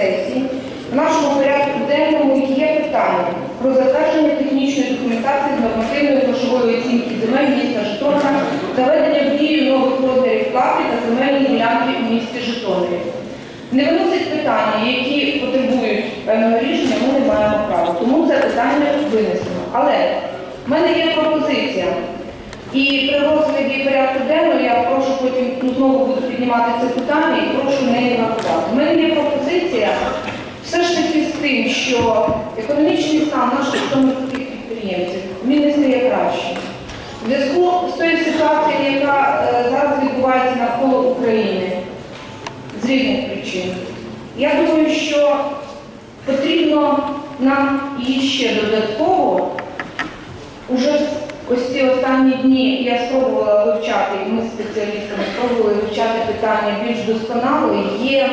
сесії в нашому порядку денному є питання про затвердження технічної документації з нормативної грошової оцінки земель міста Житомира та ведення в дію нових розмірів плати та земельні ділянки у місті Житомирі. Не виносить питання, які потребують певного рішення, ми не маємо права. Тому це питання винесено. Але в мене є пропозиція. І при розгляді порядку денного я прошу потім ну, знову буду піднімати це питання і прошу неї врахувати. У мене є пропозиція все ж таки з тим, що економічний стан наших житомирських підприємців він не стає краще. В зв'язку з тою ситуацією, яка е, зараз відбувається навколо України з різних причин. Я думаю, що потрібно нам і ще додатково, ці останні дні я спробувала вивчати, і ми з спеціалістами спробували вивчати питання більш досконало. Є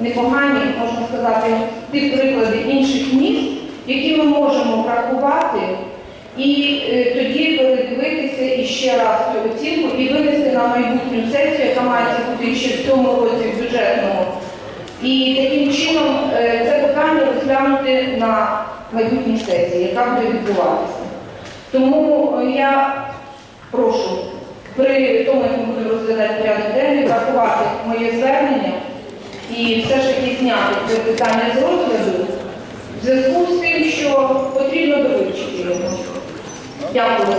непогані, можна сказати, ті приклади інших міст, які ми можемо врахувати. І е, тоді передивитися і ще раз цю оцінку і винести на майбутню сесію, яка має бути ще в цьому році в бюджетному. І таким чином е, це питання розглянути на майбутній сесії, яка буде відбуватися. Тому е, я прошу при тому, як ми будемо розглядати порядок денний, врахувати моє звернення і все ж таки зняти це питання з розгляду в зв'язку з тим, що потрібно довивчити його. Дякую.